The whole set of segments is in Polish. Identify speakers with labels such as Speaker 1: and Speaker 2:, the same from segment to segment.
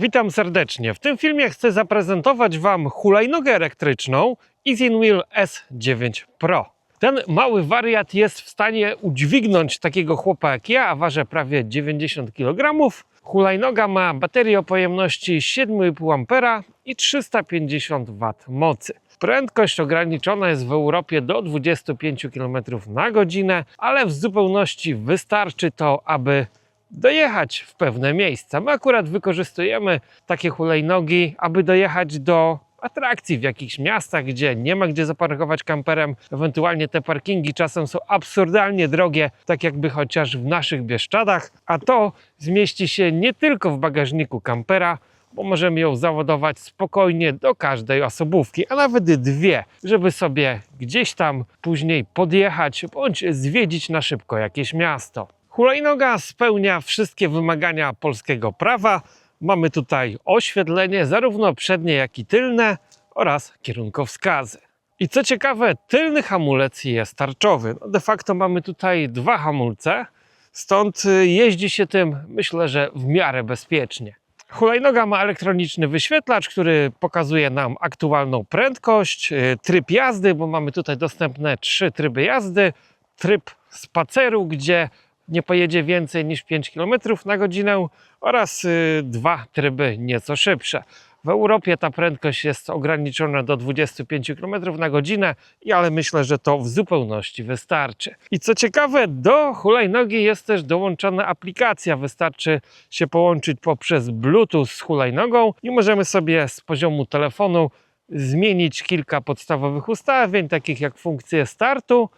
Speaker 1: Witam serdecznie. W tym filmie chcę zaprezentować Wam hulajnogę elektryczną EasyWheel S9 Pro. Ten mały wariat jest w stanie udźwignąć takiego chłopa jak ja, a waży prawie 90 kg. Hulajnoga ma baterię o pojemności 7,5 A i 350 W mocy. Prędkość ograniczona jest w Europie do 25 km na godzinę, ale w zupełności wystarczy to, aby dojechać w pewne miejsca. My akurat wykorzystujemy takie hulajnogi, aby dojechać do atrakcji w jakichś miastach, gdzie nie ma gdzie zaparkować kamperem. Ewentualnie te parkingi czasem są absurdalnie drogie, tak jakby chociaż w naszych Bieszczadach, a to zmieści się nie tylko w bagażniku kampera, bo możemy ją załadować spokojnie do każdej osobówki, a nawet dwie, żeby sobie gdzieś tam później podjechać bądź zwiedzić na szybko jakieś miasto. Hulajnoga spełnia wszystkie wymagania polskiego prawa. Mamy tutaj oświetlenie, zarówno przednie, jak i tylne oraz kierunkowskazy. I co ciekawe, tylny hamulec jest tarczowy. No de facto mamy tutaj dwa hamulce, stąd y, jeździ się tym, myślę, że w miarę bezpiecznie. Hulajnoga ma elektroniczny wyświetlacz, który pokazuje nam aktualną prędkość, y, tryb jazdy, bo mamy tutaj dostępne trzy tryby jazdy. Tryb spaceru, gdzie nie pojedzie więcej niż 5 km na godzinę oraz y, dwa tryby nieco szybsze. W Europie ta prędkość jest ograniczona do 25 km na godzinę, ale myślę, że to w zupełności wystarczy. I co ciekawe, do hulajnogi jest też dołączona aplikacja. Wystarczy się połączyć poprzez Bluetooth z hulajnogą i możemy sobie z poziomu telefonu zmienić kilka podstawowych ustawień, takich jak funkcję startu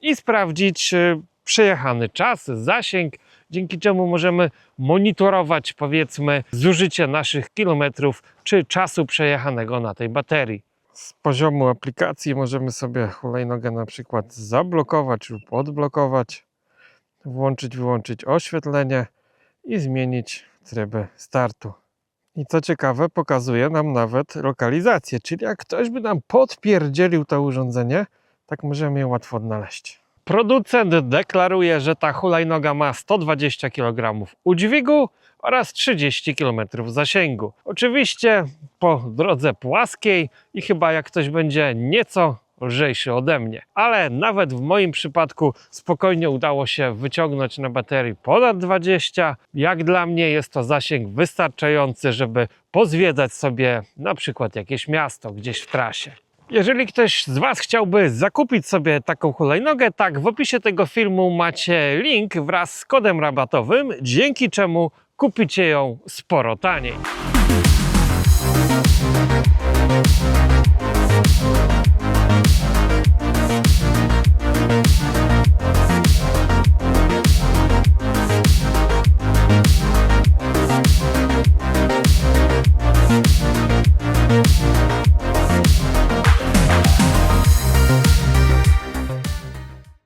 Speaker 1: i sprawdzić y, przejechany czas, zasięg, dzięki czemu możemy monitorować powiedzmy zużycie naszych kilometrów czy czasu przejechanego na tej baterii. Z poziomu aplikacji możemy sobie hulajnogę na przykład zablokować lub odblokować, włączyć, wyłączyć oświetlenie i zmienić tryby startu. I co ciekawe, pokazuje nam nawet lokalizację, czyli jak ktoś by nam podpierdzielił to urządzenie, tak możemy je łatwo odnaleźć. Producent deklaruje, że ta hulajnoga ma 120 kg udźwigu oraz 30 km zasięgu. Oczywiście po drodze płaskiej i chyba jak ktoś będzie nieco lżejszy ode mnie. Ale nawet w moim przypadku spokojnie udało się wyciągnąć na baterii ponad 20. Jak dla mnie jest to zasięg wystarczający, żeby pozwiedzać sobie na przykład jakieś miasto gdzieś w trasie. Jeżeli ktoś z Was chciałby zakupić sobie taką hulajnogę, tak w opisie tego filmu macie link wraz z kodem rabatowym, dzięki czemu kupicie ją sporo taniej.